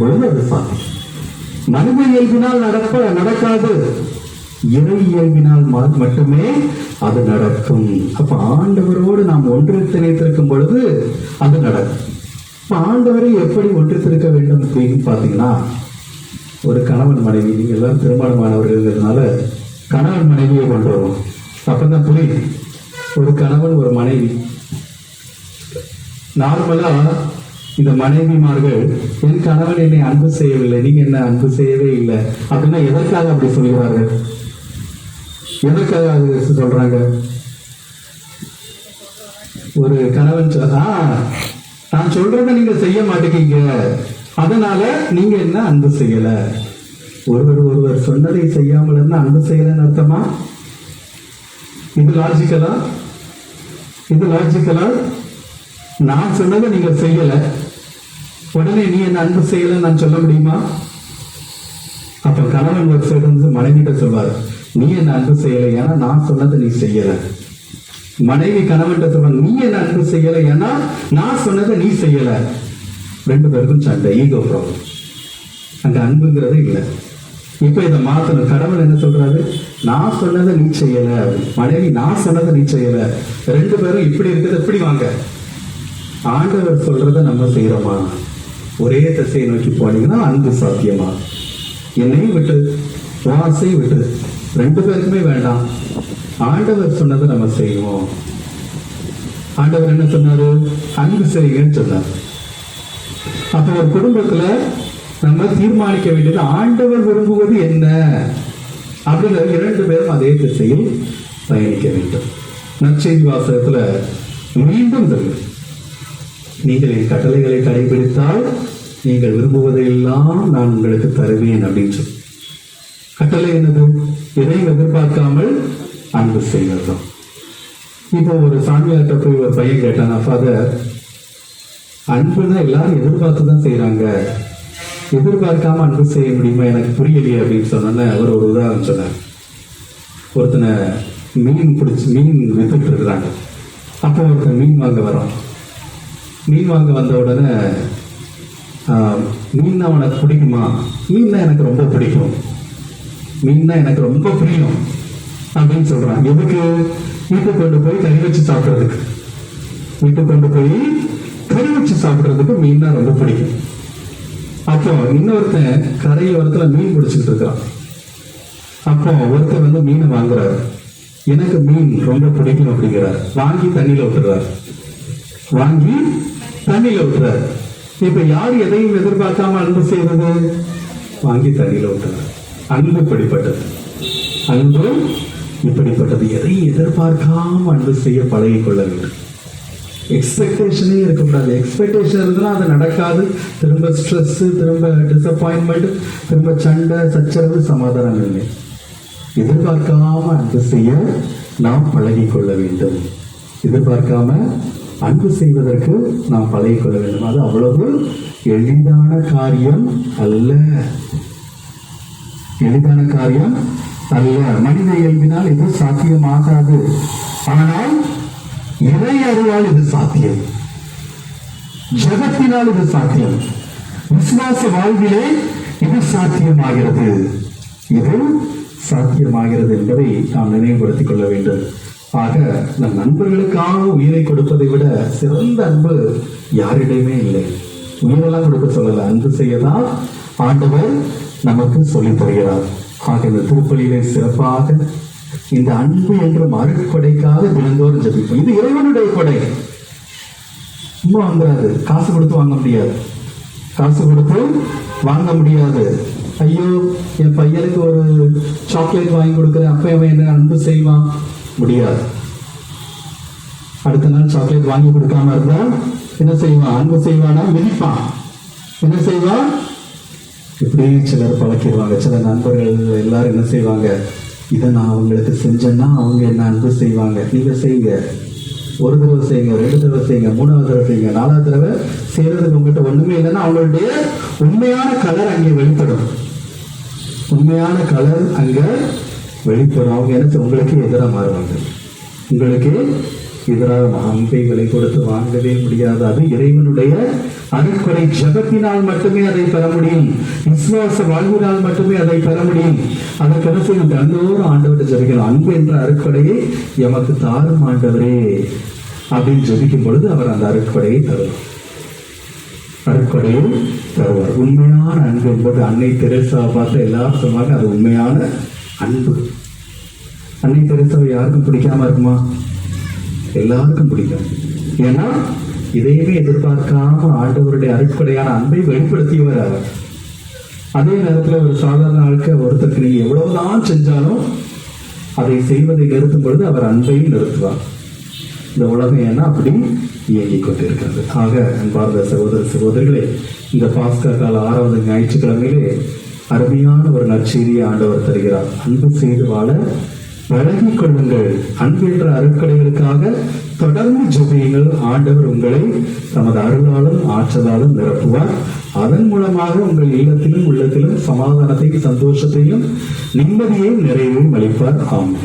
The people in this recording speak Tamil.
பொழுது அது சாத்தியம் மனித இயல்பினால் நடப்ப நடக்காது. இறை இயல்பினால் மட்டுமே அது நடக்கும். அப்ப ஆண்டவரோடு நாம் ஒன்றிணைத்திருக்கும் பொழுது அது நடக்கும். இப்ப ஆண்டவரை எப்படி ஒன்றித்திருக்க வேண்டும் அப்படின்னு பாத்தீங்கன்னா ஒரு கணவன் மனைவி நீங்க எல்லாம் திருமணமானவர்கள்ங்கிறதுனால கணவன் மனைவியை கொண்டு வரும் அப்பதான் புரியுது ஒரு கணவன் ஒரு மனைவி. நார்மலா இந்த மனைவிமார்கள் என் கணவன் என்னை அன்பு செய்யவில்லை நீங்க என்ன அன்பு செய்யவே இல்லை? அப்படின்னா எதற்காக அப்படி சொல்கிறார்கள்? எதற்காக அது சொல்றாங்க? ஒரு கணவன் சொல்- நான் சொல்றத நீங்க செய்ய மாட்டேங்க அதனால நீங்க என்ன அன்பு செய்யல? ஒருவர் ஒருவர் சொன்னதை செய்யாமல் இருந்தா அன்பு செய்யலன்னு அர்த்தமா? இது லாஜிக்கலா இது லாஜிக்கலா நான் சொன்னதை நீங்க செய்யல. உடனே நீ என்ன அன்பு செய்யல நான் சொல்ல முடியுமா? அப்ப கணவன் ஒரு சைடு வந்து மனைவிட்ட சொல்வார் நீ என்ன அன்பு செய்யல ஏன்னா நான் சொன்னதை நீ செய்யல. மனைவி கணவன்கிட்ட சொல்வாங்க நீ என்ன அன்பு செய்யல ஏன்னா நான் சொன்னதை நீ செய்யல. ரெண்டு பேருக்கும் சண்டை ஈகோ ப்ராப்ளம் அங்க அன்புங்கிறது இல்லை. இப்ப இதை மாத்தணும். கடவுள் என்ன சொல்றாரு? நான் சொன்னதை நீ செய்யல. மனைவி நான் சொன்னதை நீ செய்யல. ரெண்டு பேரும் இப்படி இருக்கிறது இப்படி வாங்க? ஆண்டவர் சொல்றத நம்ம செய்யறோமா ஒரே திசையை நோக்கி போனீங்கன்னா அன்பு சாத்தியமா என்னையும் விட்டு ராசையும் விட்டு ரெண்டு பேருக்குமே வேண்டாம். ஆண்டவர் சொன்னதை நம்ம செய்வோம். ஆண்டவர் என்ன சொன்னாரு? அன்பு செய்யுங்கன்னு சொன்னார். அப்ப ஒரு குடும்பத்துல நம்ம தீர்மானிக்க வேண்டியது ஆண்டவர் விரும்புவது என்ன? அப்படிங்கிற இரண்டு பேரும் அதே திசையில் பயணிக்க வேண்டும். நற்செய்தி வாசகத்துல மீண்டும் சொல்லுங்க நீங்கள் என் கட்டளைகளை கடைபிடித்தால் நீங்கள் விரும்புவதையெல்லாம் நான் உங்களுக்கு தருவேன் அப்படின்னு சொல்லி. கட்டளை என்னது? எதையும் எதிர்பார்க்காமல் அன்பு செய்வதுதான் இப்போ ஒரு சாமியார்கிட்ட போய் ஒரு பையன் கேட்டான் ஃபாதர் அன்புனா எல்லாரும் எதிர்பார்த்து தான் செய்கிறாங்க எதிர்பார்க்காம அன்பு செய்ய முடியுமா? எனக்கு புரியலையே அப்படின்னு சொன்னோன்னே அவர் ஒரு உதாரணம் சொன்னார். ஒருத்தனை மீன் பிடிச்சி மீன் வித்துட்டு இருக்கிறாங்க. அப்போ ஒருத்தன் மீன் வாங்க வரான் மீன் வாங்க வந்த உடனே ஆஹ், மீன்னா உனக்கு பிடிக்குமா? மீன்னா எனக்கு ரொம்ப பிடிக்கும். மீன்னா எனக்கு ரொம்ப பிரியம் அப்படின்னு சொல்றான். எதுக்கு? வீட்டுக்கு கொண்டு போய் கறி வச்சு சாப்பிட்றதுக்கு. வீட்டுக்கு கொண்டு போய் கறி வச்சு சாப்பிட்றதுக்கு மீன்னா ரொம்ப பிடிக்கும். அப்போ இன்னொருத்தன் கரையோரத்துல மீன் பிடிச்சிட்டு இருக்கான் அப்போ ஒருத்தர் வந்து மீனை வாங்குறாரு. எனக்கு மீன் ரொம்ப பிடிக்கும் அப்படிங்கிறார். வாங்கி தண்ணியில விட்டுறாரு. வாங்கி தண்ணியில விட்டுறாரு இப்ப யார் எதையும் எதிர்பார்க்காம அன்பு செய்வது? வாங்கி தண்ணியில விட்டுறாரு அன்பு இப்படிப்பட்டது. அன்பு இப்படிப்பட்டது. எதையும் எதிர்பார்க்காம அன்பு செய்ய பழகி கொள்ள வேண்டும். எக்ஸ்பெக்டேஷனே இருக்கக்கூடாது. எக்ஸ்பெக்டேஷன் இருந்தா அது நடக்காது. திரும்ப ஸ்ட்ரெஸ் திரும்ப டிசப்பாயின்மெண்ட் திரும்ப சண்டை சச்சரவு சமாதானம் இல்லை. எதிர்பார்க்காம அன்பு செய்ய நாம் பழகி கொள்ள வேண்டும். எதிர்பார்க்காம அன்பு செய்வதற்கு நாம் பழகிக் கொள்ள வேண்டும். அது அவ்வளவு எளிதான காரியம் அல்ல. எளிதான காரியம் அல்ல. மனித இயல்பினால் இது சாத்தியமாகாது. ஆனால் இறை அறிவால் இது சாத்தியம். ஜகத்தினால் இது சாத்தியம். விசுவாச வாழ்விலே இது சாத்தியமாகிறது. இது சாத்தியமாகிறது என்பதை நாம் நினைவுபடுத்திக் கொள்ள வேண்டும். ஆக நம் நண்பர்களுக்காக உயிரை கொடுப்பதை விட சிறந்த அன்பு யாரிடையுமே இல்லை. உயிரெல்லாம் கொடுக்க சொல்லல அன்பு செய்யதான் ஆண்டவர் நமக்கு சொல்லித் தருகிறார். ஆக இந்த திருப்பலியிலே சிறப்பாக இந்த அன்பு என்ற மறுக்கொடைக்காக தினந்தோறும் ஜபிப்போம். இது இறைவனுடைய கொடை. சும்மா வந்துடாது காசு கொடுத்து வாங்க முடியாது. காசு கொடுத்து வாங்க முடியாது. ஐயோ என் பையனுக்கு ஒரு சாக்லேட் வாங்கி கொடுக்குறேன். அப்ப அவன் என்ன அன்பு செய்வான்? முடியாது. அடுத்த நாள் சாக்லேட் வாங்கி கொடுக்காம இருந்தா என்ன செய்வான்? அன்பு செய்வானா? மிதிப்பான். என்ன செய்வான்? இப்படி சிலர் பழக்கிடுவாங்க. சில நண்பர்கள் எல்லாரும் என்ன செய்வாங்க? இதை நான் அவங்களுக்கு செஞ்சேன்னா அவங்க என்ன அன்பு செய்வாங்க? நீங்க செய்யுங்க. ஒரு தடவை செய்யுங்க ரெண்டு தடவை செய்யுங்க மூணாவது தடவை செய்யுங்க நாலாவது தடவை செய்யறதுக்கு உங்ககிட்ட ஒண்ணுமே இல்லைன்னா அவங்களுடைய உண்மையான கலர் அங்கே வெளிப்படும். உண்மையான கலர் அங்கே வெளிப்புறம் எனக்கு உங்களுக்கு எதிராக மாறுவாங்க உங்களுக்கு எதிராக அன்பை கொடுத்து வாங்கவே முடியாது அது இறைவனுடைய அருட்கொடை ஜபத்தினால் மட்டுமே அதை பெற முடியும். விசுவாச வாழ்வினால் மட்டுமே அதை பெற முடியும். அதற்கடுத்து நம்ம அன்போடு ஆண்டவர்கிட்ட ஜபிக்கணும். அன்பு என்ற அருட்கொடையை எமக்கு தாரும் ஆண்டவரே அப்படின்னு ஜபிக்கும் பொழுது அவர் அந்த அருட்கொடையை தருவார். அருட்கொடையை தருவார். உண்மையான அன்பு என்பது அன்னை தெரேசா பார்த்த எல்லாரும் அது உண்மையான அன்பு. அன்னை தெரேசாவை யாருக்கும் பிடிக்காம இருக்குமா? எல்லாருக்கும் பிடிக்கும். ஏன்னா இதையுமே எதிர்பார்க்காம ஆண்டவருடைய அடிப்படையான அன்பை வெளிப்படுத்தியவர் அவர். அதே நேரத்தில் ஒரு சாதாரண ஆளுக்கு ஒருத்தருக்கு நீங்க எவ்வளவுதான் செஞ்சாலும் அதை செய்வதை நிறுத்தும் பொழுது அவர் அன்பையும் நிறுத்துவார். இந்த உலகம் ஏன்னா அப்படி இயங்கிக் கொண்டிருக்கிறது. ஆக அன்பார்ந்த சகோதர சகோதரிகளே இந்த பாஸ்கா கால ஆறாவது ஞாயிற்றுக்கிழமையிலே அருமையான ஒரு நற்செய்தியை ஆண்டவர் தருகிறார். அன்பு செய்து வாழ பழகி கொள்ளுங்கள். அன்பு அருட்கடைகளுக்காக தொடர்ந்து ஜெபியுங்கள். ஆண்டவர் உங்களை தமது அருளாலும் ஆற்றலாலும் நிரப்புவார். அதன் மூலமாக உங்கள் இல்லத்திலும் உள்ளத்திலும் சமாதானத்தையும் சந்தோஷத்தையும் நிம்மதியையும் நிறைவையும் அளிப்பார். ஆமாம்